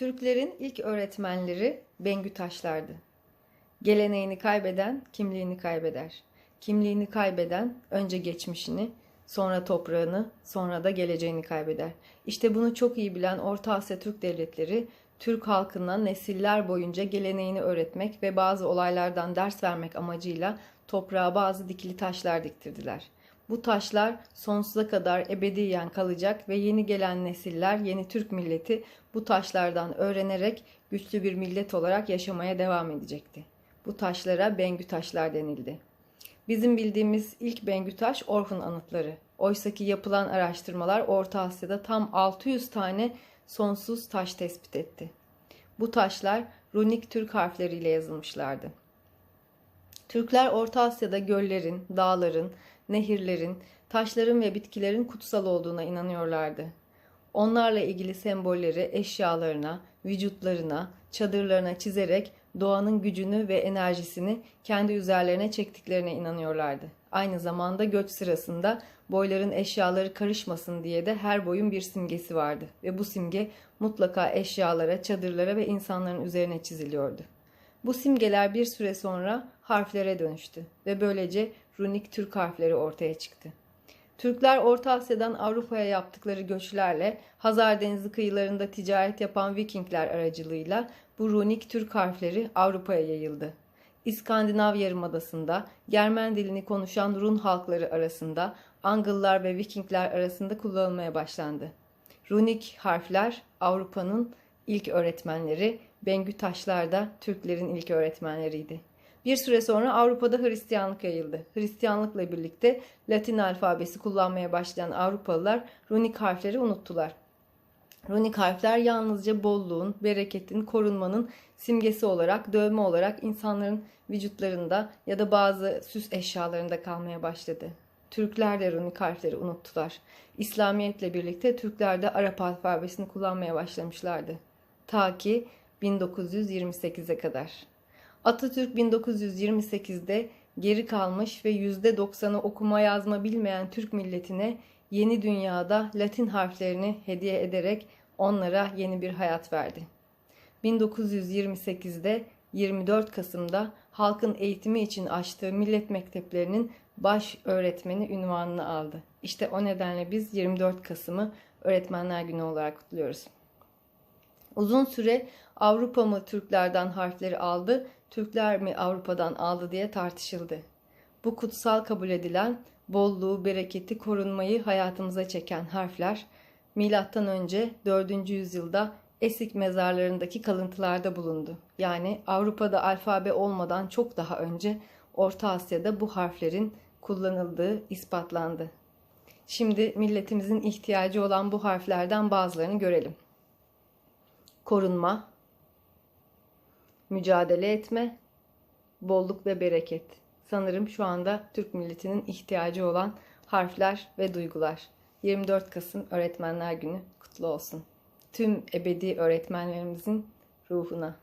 Türklerin ilk öğretmenleri Bengü Taşlardı. Geleneğini kaybeden kimliğini kaybeder. Kimliğini kaybeden önce geçmişini, sonra toprağını, sonra da geleceğini kaybeder. İşte bunu çok iyi bilen Orta Asya Türk devletleri Türk halkına nesiller boyunca geleneğini öğretmek ve bazı olaylardan ders vermek amacıyla toprağa bazı dikili taşlar diktirdiler. Bu taşlar sonsuza kadar ebediyen kalacak ve yeni gelen nesiller, yeni Türk milleti bu taşlardan öğrenerek güçlü bir millet olarak yaşamaya devam edecekti. Bu taşlara Bengü taşlar denildi. Bizim bildiğimiz ilk Bengü taş Orhun anıtları. Oysaki yapılan araştırmalar Orta Asya'da tam 600 tane sonsuz taş tespit etti. Bu taşlar runik Türk harfleriyle yazılmışlardı. Türkler Orta Asya'da göllerin, dağların, nehirlerin, taşların ve bitkilerin kutsal olduğuna inanıyorlardı. Onlarla ilgili sembolleri eşyalarına, vücutlarına, çadırlarına çizerek doğanın gücünü ve enerjisini kendi üzerlerine çektiklerine inanıyorlardı. Aynı zamanda göç sırasında boyların eşyaları karışmasın diye de her boyun bir simgesi vardı ve bu simge mutlaka eşyalara, çadırlara ve insanların üzerine çiziliyordu. Bu simgeler bir süre sonra harflere dönüştü ve böylece runik Türk harfleri ortaya çıktı. Türkler Orta Asya'dan Avrupa'ya yaptıkları göçlerle Hazar Denizi kıyılarında ticaret yapan Vikingler aracılığıyla bu runik Türk harfleri Avrupa'ya yayıldı. İskandinav Yarımadası'nda Germen dilini konuşan Run halkları arasında Angıllar ve Vikingler arasında kullanılmaya başlandı. Runik harfler Avrupa'nın ilk öğretmenleri, Bengü taşlar da Türklerin ilk öğretmenleriydi. Bir süre sonra Avrupa'da Hristiyanlık yayıldı. Hristiyanlıkla birlikte Latin alfabesi kullanmaya başlayan Avrupalılar runik harfleri unuttular. Runik harfler yalnızca bolluğun, bereketin, korunmanın simgesi olarak, dövme olarak insanların vücutlarında ya da bazı süs eşyalarında kalmaya başladı. Türkler de runik harfleri unuttular. İslamiyetle birlikte Türkler de Arap alfabesini kullanmaya başlamışlardı. Ta ki 1928'e kadar. Atatürk 1928'de geri kalmış ve %90'ı okuma yazma bilmeyen Türk milletine yeni dünyada Latin harflerini hediye ederek onlara yeni bir hayat verdi. 1928'de 24 Kasım'da halkın eğitimi için açtığı millet mekteplerinin baş öğretmeni ünvanını aldı. İşte o nedenle biz 24 Kasım'ı Öğretmenler Günü olarak kutluyoruz. Uzun süre Avrupa mı Türklerden harfleri aldı, Türkler mi Avrupa'dan aldı diye tartışıldı. Bu kutsal kabul edilen bolluğu, bereketi, korunmayı hayatımıza çeken harfler milattan önce 4. yüzyılda Esik mezarlarındaki kalıntılarda bulundu. Yani Avrupa'da alfabe olmadan çok daha önce Orta Asya'da bu harflerin kullanıldığı ispatlandı. Şimdi milletimizin ihtiyacı olan bu harflerden bazılarını görelim. Korunma, mücadele etme, bolluk ve bereket. Sanırım şu anda Türk milletinin ihtiyacı olan harfler ve duygular. 24 Kasım Öğretmenler Günü kutlu olsun. Tüm ebedi öğretmenlerimizin ruhuna.